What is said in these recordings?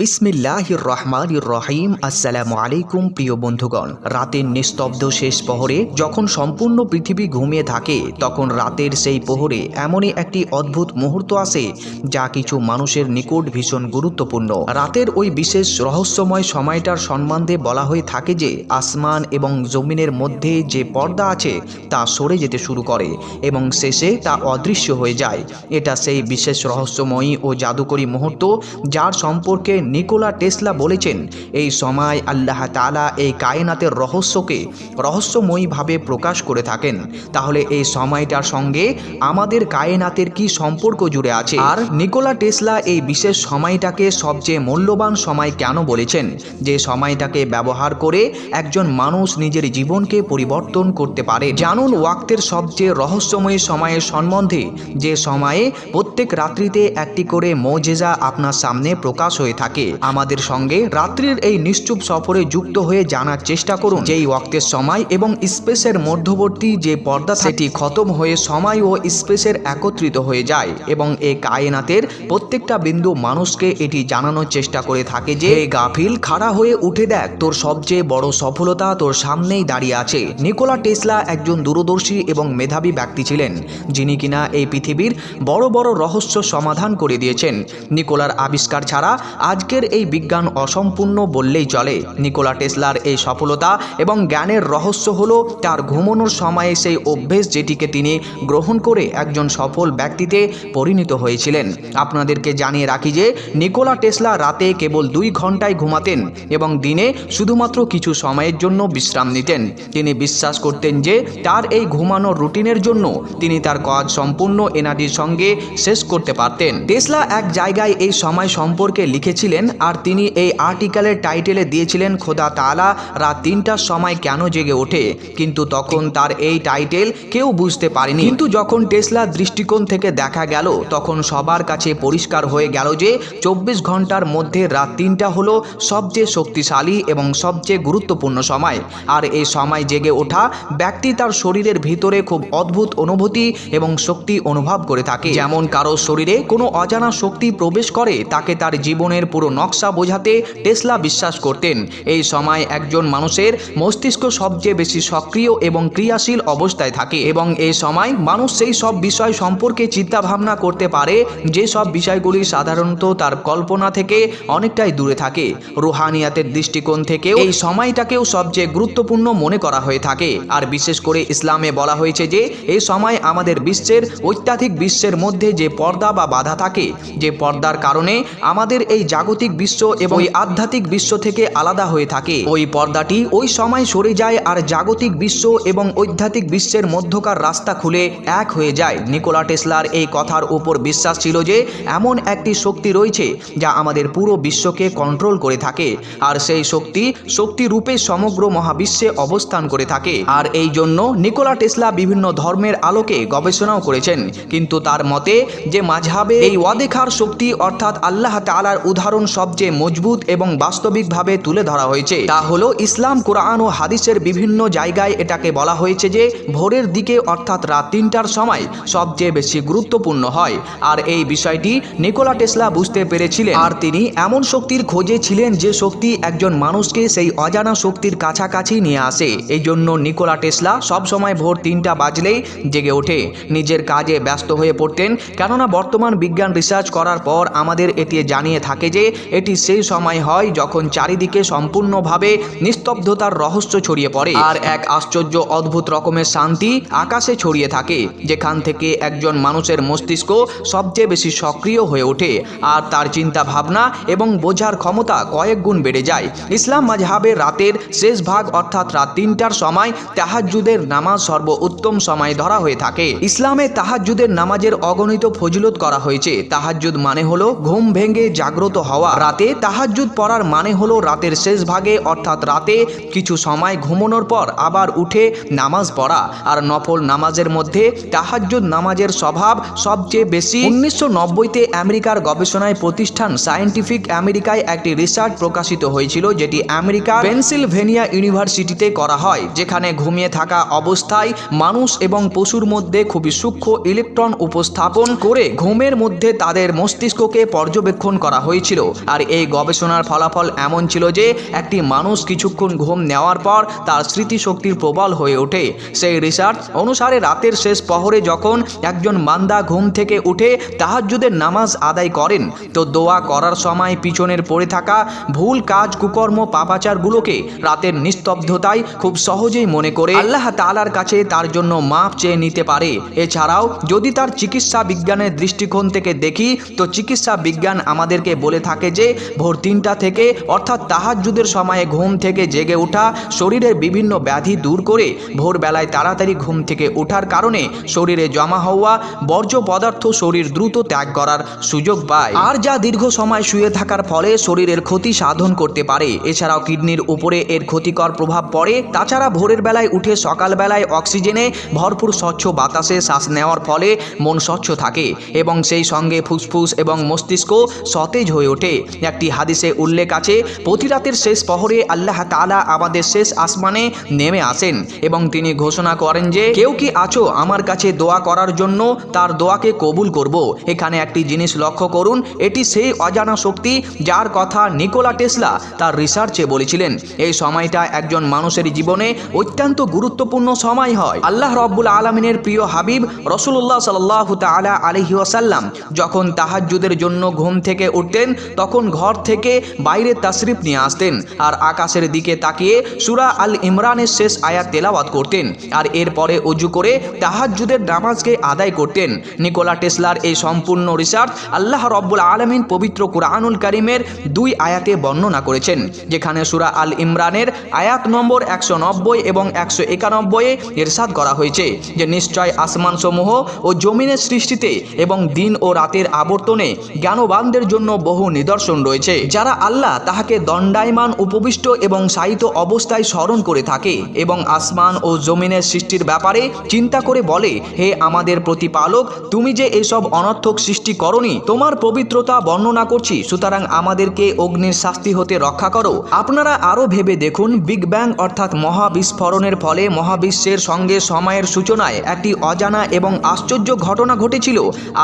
বিসমিল্লাহির রহমানির রহিম। আসসালামু আলাইকুম প্রিয় বন্ধুগণ। রাতের নিস্তব্ধ শেষ প্রহরে যখন সম্পূর্ণ পৃথিবী ঘুমিয়ে থাকে, তখন রাতের সেই প্রহরে এমনই একটি অদ্ভুত মুহূর্ত আসে, যা কিছু মানুষের নিকট ভীষণ গুরুত্বপূর্ণ। রাতের ওই বিশেষ রহস্যময় সময়টার সম্বন্ধে বলা হয়ে থাকে যে, আসমান এবং জমিনের মধ্যে যে পর্দা আছে, তা সরে যেতে শুরু করে এবং শেষে তা অদৃশ্য হয়ে যায়। এটা সেই বিশেষ রহস্যময়ী ও জাদুকরী মুহূর্ত, যার সম্পর্কে নিকোলা টেসলা বলেছেন, এই সময় আল্লাহ তালা এই কায়নাতের রহস্যকে রহস্যময়ীভাবে প্রকাশ করে থাকেন। তাহলে এই সময়টার সঙ্গে আমাদের কায়নাতের কি সম্পর্ক জুড়ে আছে? আর নিকোলা টেসলা এই বিশেষ সময়টাকে সবচেয়ে মূল্যবান সময় কেন বলেছেন? যে সময়টাকে ব্যবহার করে একজন মানুষ নিজের জীবনকে পরিবর্তন করতে পারে। জানুন ওয়াক্তের সবচেয়ে রহস্যময় সময়ের সম্বন্ধে, যে সময়ে প্রত্যেক রাত্রিতে একটি করে মৌজেজা আপনার সামনে প্রকাশ হয়ে থাকে। আমাদের সঙ্গে রাত্রির এই নিশ্চুপ সফরে যুক্ত হয়ে জানার চেষ্টা করুন। যেই ওয়াক্তের সময় এবং স্পেসের মধ্যবর্তী যে পর্দা সেটি খতম হয়ে সময় ও স্পেসের একত্রিত হয়ে যায় এবং এই কায়নাতের প্রত্যেকটা বিন্দু মানুষকে এটি জানানোর চেষ্টা করে থাকে যে, "হে গাফিল, খাড়া হয়ে উঠে দেখ, তোর সবচেয়ে বড় সফলতা তোর সামনেই দাঁড়িয়ে আছে। নিকোলা টেসলা একজন দূরদর্শী এবং মেধাবী ব্যক্তি ছিলেন, যিনি কিনা এই পৃথিবীর বড় বড় রহস্য সমাধান করে দিয়েছেন। নিকোলার আবিষ্কার ছাড়া আজকের এই বিজ্ঞান অসম্পূর্ণ বললেই চলে। নিকোলা টেসলার এই সফলতা এবং জ্ঞানের রহস্য হলো তার ঘুমানোর সময়ে সেই অভ্যেস যেটিকে তিনি গ্রহণ করে একজন সফল ব্যক্তিতে পরিণত হয়েছিলেন। আপনাদেরকে জানিয়ে রাখি যে, নিকোলা টেসলা রাতে কেবল দুই ঘন্টায় ঘুমাতেন এবং দিনে শুধুমাত্র কিছু সময়ের জন্য বিশ্রাম নিতেন। তিনি বিশ্বাস করতেন যে, তার এই ঘুমানোর রুটিনের জন্য তিনি তার কাজ সম্পূর্ণ এনার্জির সঙ্গে শেষ করতে পারতেন। টেসলা এক জায়গায় এই সময় সম্পর্কে লিখেছিলেন আর তিনি এই আর্টিকেলের টাইটেলে দিয়েছিলেন, খোদা তালা রাত তিনটার সময় কেন জেগে ওঠে? কিন্তু তখন তার এই টাইটেল কেউ বুঝতে পারেনি। কিন্তু যখন টেসলার দৃষ্টিকোণ থেকে দেখা গেল, তখন সবার কাছে পরিষ্কার হয়ে গেল যে চব্বিশ ঘণ্টার মধ্যে রাত তিনটা হলো সবচেয়ে শক্তিশালী এবং সবচেয়ে গুরুত্বপূর্ণ সময়। আর এই সময় জেগে ওঠা ব্যক্তি তার শরীরের ভিতরে খুব অদ্ভুত অনুভূতি এবং শক্তি অনুভব করে থাকে। যেমন কারও শরীরে কোনো অজানা শক্তি প্রবেশ করে, তাকে তার জীবনের পুরো নকশা বোঝাতে টেসলা বিশ্বাস করতেন। এই সময় একজন মানুষের মস্তিষ্ক সবচেয়ে বেশি সক্রিয় এবং ক্রিয়াশীল অবস্থায় থাকে এবং এই সময় মানুষ সেই সব বিষয় সম্পর্কে চিন্তা ভাবনা করতে পারে, যে সব বিষয়গুলি সাধারণত তার কল্পনা থেকে অনেকটাই দূরে থাকে। রুহানিয়াতের দৃষ্টিকোণ থেকে এই সময়টাকেও সবচেয়ে গুরুত্বপূর্ণ মনে করা হয়ে থাকে। আর বিশেষ করে ইসলামে বলা হয়েছে যে, এই সময় আমাদের বিশ্বের অত্যাধিক বিশ্বের মধ্যে যে পর্দা বা বাধা থাকে, যে পর্দার কারণে আমাদের এই জাগতিক বিশ্ব এবং ওই আধ্যাত্মিক বিশ্ব থেকে আলাদা হয়ে থাকে। ওই পর্দাটি ওই সময় সরে যায় আর জাগতিক বিশ্ব এবং ঐধ্যাত্মিক বিশ্বের মধ্যকার রাস্তা খুলে এক হয়ে যায়। নিকোলা টেসলার এই কথার উপর বিশ্বাস ছিল যে, এমন একটি শক্তি রয়েছে যা আমাদের পুরো বিশ্বকে কন্ট্রোল করে থাকে আর সেই শক্তি শক্তি রূপে সমগ্র মহাবিশ্বে অবস্থান করে থাকে। আর এই জন্য নিকোলা টেসলা বিভিন্ন ধর্মের আলোকে গবেষণাও করেছেন। কিন্তু তার মতে, যে মাঝহাবে এই ওয়াদেখার শক্তি অর্থাৎ আল্লাহ তালার উদাহরণ সবচেয়ে মজবুত এবং বাস্তবিকভাবে তুলে ধরা হয়েছে। তা হলো ইসলাম, কোরআন ও হাদিসের বিভিন্ন জায়গায় এটাকে বলা হয়েছে যে, ভোরের দিকে অর্থাৎ রাত তিনটার সময় সবচেয়ে বেশি গুরুত্বপূর্ণ হয়। আর এই বিষয়টি নিকোলা টেসলা বুঝতে পেরেছিলেন। আর তিনি এমন শক্তির খোঁজে ছিলেন যে, শক্তি একজন মানুষকে সেই অজানা শক্তির কাছাকাছি নিয়ে আসে। এই জন্য নিকোলা টেসলা সবসময় ভোর তিনটা বাজলেই জেগে ওঠে। নিজের কাজে ব্যস্ত হয়ে পড়তেন। কেননা বর্তমান বিজ্ঞান রিসার্চ করার পর আমাদের এটি জানিয়ে থাকে যে এটি সেই সময় হয় যখন চারিদিকে সম্পূর্ণভাবে নিস্তব্ধতার রহস্য ছড়িয়ে পড়ে। আর এক আশ্চর্য অদ্ভুত রকমের শান্তি আকাশে ছড়িয়ে থাকে, যেখান থেকে একজন মানুষের মস্তিষ্ক সবচেয়ে বেশি সক্রিয় হয়ে ওঠে, আর তার চিন্তা ভাবনা এবং বোঝার ক্ষমতা কয়েক গুণ বেড়ে যায়। ইসলাম মাঝহাবের রাতের শেষ ভাগ অর্থাৎ রাত তিনটার সময় তাহাজ্জুদের নামাজ সর্ব উত্তম সময় ধরা হয়ে থাকে। ইসলামে তাহাজ্জুদের নামাজের অগণিত ফজিলত করা হয়েছে। তাহাজ্জুদ মানে হলো ঘুম ভেঙে জাগ্রত হওয়া। রাতে তাহাজ্জুদ পড়ার মানে হলো রাতের শেষ ভাগে, অর্থাৎ রাতে কিছু সময় ঘুমানোর পর আবার উঠে নামাজ পড়া। আর নফল নামাজের মধ্যে তাহাজ্জুদ নামাজের স্বভাব সবচেয়ে বেশি। উনিশশো নব্বইতে আমেরিকার গবেষণায় প্রতিষ্ঠান সায়েন্টিফিক আমেরিকায় একটি রিসার্চ প্রকাশিত হয়েছিল, যেটি আমেরিকার পেনসিলভেনিয়া ইউনিভার্সিটিতে করা হয়, যেখানে ঘুমিয়ে থাকা অবস্থায় মানুষ এবং পশুর মধ্যে খুবই সূক্ষ্ম ইলেকট্রন উপস্থাপন করে ঘুমের মধ্যে তাদের মস্তিষ্ককে পর্যবেক্ষণ করা হয়েছিল। আর এই গবেষণার ফলাফল এমন ছিল যে, একটি মানুষ কিছুক্ষণ ঘুম নেওয়ার পর তার স্মৃতিশক্তির প্রবল হয়ে ওঠে। সেই রিসার্চ অনুসারে রাতের শেষ প্রহরে যখন একজন মান্দা ঘুম থেকে উঠে তাহাজ্জুদের নামাজ আদায় করেন, তো দোয়া করার সময় পিছনের পড়ে থাকা ভুল কাজ, কুকর্ম, পাপাচারগুলোকে রাতের নিস্তব্ধতায় খুব সহজেই মনে করে আল্লাহ তাআলার কাছে তার জন্য মাপ চেয়ে নিতে পারে। এছাড়াও যদি তার চিকিৎসা বিজ্ঞানের দৃষ্টিকোণ থেকে দেখি, তো চিকিৎসা বিজ্ঞান আমাদেরকে বলে থাকে যে ভোর তিনটা থেকে, অর্থাৎ তাহাজ্জুদের সময়ে ঘুম থেকে জেগে ওঠা শরীরের বিভিন্ন ব্যাধি দূর করে ভোরবেলায় তাড়াতাড়ি ঘুম থেকে ওঠার কারণে শরীরে জমা হওয়া বর্জ্য পদার্থ শরীর দ্রুত ত্যাগ করার সুযোগ পায়। আর যা দীর্ঘ সময় শুয়ে থাকার ফলে শরীরের ক্ষতি সাধন করতে পারে। এছাড়াও কিডনির উপরে এর ক্ষতিকর প্রভাব পড়ে। তাছাড়া ভোরের বেলায় উঠে সকালবেলায় অক্সিজেনে ভরপুর স্বচ্ছ বাতাসে শ্বাস নেওয়ার ফলে মন স্বচ্ছ থাকে এবং সেই সঙ্গে ফুসফুস এবং মস্তিষ্ক সতেজ হয়ে ওঠে। একটি হাদিসে উল্লেখ আছে, প্রতি রাতের শেষ পহরে আল্লাহ তাআলা আমাদের শেষ আসমানে নেমে আসেন এবং তিনি ঘোষণা করেন যে, কেউ কি আছো আমার কাছে দোয়া করার জন্য, তার দোয়াকে কবুল করব। এখানে একটি জিনিস লক্ষ্য করুন, এটি সেই অজানা শক্তি যার কথা নিকোলা টেসলা তার রিসার্চে বলেছিলেন। এই সময়টা একজন মানুষের জীবনে অত্যন্ত গুরুত্বপূর্ণ সময় হয়। আল্লাহ রব্বুল আলমিনের প্রিয় হাবিব রসুল্লাহ সাল্লাহ তালা আলহি ওয়াসাল্লাম যখন তাহাজ্জুদের জন্য ঘুম থেকে উঠতেন তখন ঘর থেকে বাইরে তাশরিফ নিয়ে আসতেন আর আকাশের দিকে তাকিয়ে সুরা আল ইমরানের শেষ আয়াত তেলাওয়াত করতেন আর এরপরে অজু করে তাহাজ্জুদের নামাজকে আদায় করতেন। নিকোলা টেসলার এই সম্পূর্ণ রিসার্চ আল্লাহ রব্বুল আলমিন পবিত্র কুরআনুল করিমের দুই আয়াতে বর্ণনা করেছেন, যেখানে সুরা আল ইমরানের আয়াত নম্বর একশো নব্বই এবং একশো একানব্বইয়ে এরশাদ করা হয়েছে যে নিশ্চয় আসমান সমূহ ও জমিনের সৃষ্টিতে এবং দিন ও রাতের আবর্তনে জ্ঞানবানদের জন্য বহু নিদর্শন রয়েছে। যারা আল্লাহ তাহাকে দণ্ডায়মান, উপবিষ্ট এবং সাহিত অবস্থায় স্মরণ করে থাকে এবং আসমান ও জমিনের সৃষ্টির ব্যাপারে চিন্তা করে বলে, হে আমাদের প্রতিপালক, তুমি যে এসব অনর্থক সৃষ্টি করনি, তোমার পবিত্রতা বর্ণনা করছি। সুতরাং আমাদেরকে অগ্নির শাস্তি হতে রক্ষা করো। আপনারা আরও ভেবে দেখুন, বিগ ব্যাং অর্থাৎ মহাবিস্ফোরণের ফলে মহাবিশ্বের সঙ্গে সময়ের সূচনায় একটি অজানা এবং আশ্চর্য ঘটনা ঘটেছিল।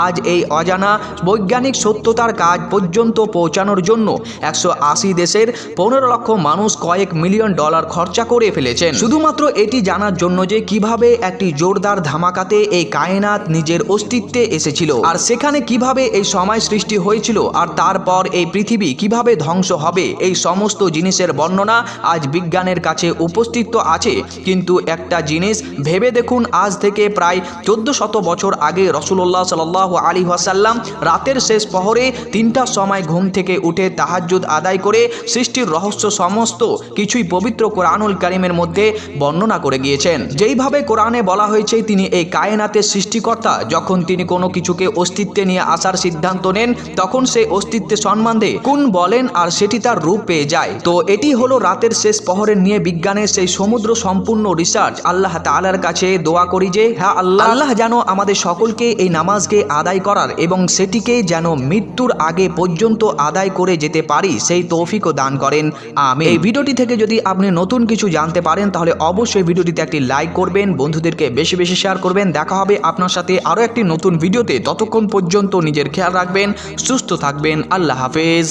আজ এই অজানা বৈজ্ঞানিক সত্যতার কাজ পর্যন্ত পৌঁছানোর জন্য একশো আশি দেশের পনেরো লক্ষ মানুষ কয়েক মিলিয়ন ডলার খরচা করে ফেলেছেন। শুধুমাত্র এটি জানার জন্য যে কীভাবে একটি জোরদার ধামাকাতে এই কায়নাত নিজের অস্তিত্বে এসেছিল আর সেখানে কীভাবে এই সময় সৃষ্টি হয়েছিল আর তারপর এই পৃথিবী কীভাবে ধ্বংস হবে, এই সমস্ত জিনিসের বর্ণনা আজ বিজ্ঞানের কাছে উপস্থিত আছে। কিন্তু একটা জিনিস ভেবে দেখুন, আজ থেকে প্রায় চোদ্দ শত বছর আগে রসুল্লাহ সাল আলী ওয়াসাল্লাম রাতের শেষ পহরে তিনটার সময় ঘুম থেকে উঠে তাহাজ্জুদ আদায় করে সৃষ্টির রহস্য সমস্ত কিছুই পবিত্র কোরআনুল কারিমের মধ্যে বর্ণনা করে গিয়েছেন। যেইভাবে কোরআনে বলা হয়েছে, তিনি এই কায়নাতের সৃষ্টিকর্তা। যখন তিনি কোনো কিছুকে অস্তিত্বে নিয়ে আসার সিদ্ধান্ত নেন, তখন সেই অস্তিত্বে সম্মান দেয় কোন বলেন আর সেটি তার রূপ পেয়ে যায়। তো এটি হলো রাতের শেষ পহরের নিয়ে বিজ্ঞানের সেই সমুদ্র সম্পূর্ণ রিসার্চ। আল্লাহ তাআলার কাছে দোয়া করি যে হ্যাঁ আল্লাহ আল্লাহ যেন আমাদের সকলকে এই নামাজকে আদায় করার এবং সেটিকে যেন মৃত্যুর আগে পর্যন্ত আদায় করে যেতে পারি, সেই তৌফিকও দান করেন। আমি এই ভিডিওটি থেকে যদি আপনি নতুন কিছু জানতে পারেন, তাহলে অবশ্যই ভিডিওটিতে একটি লাইক করবেন, বন্ধুদেরকে বেশি বেশি শেয়ার করবেন। দেখা হবে আপনার সাথে আরও একটি নতুন ভিডিওতে। ততক্ষণ পর্যন্ত নিজের খেয়াল রাখবেন, সুস্থ থাকবেন। আল্লাহ হাফেজ।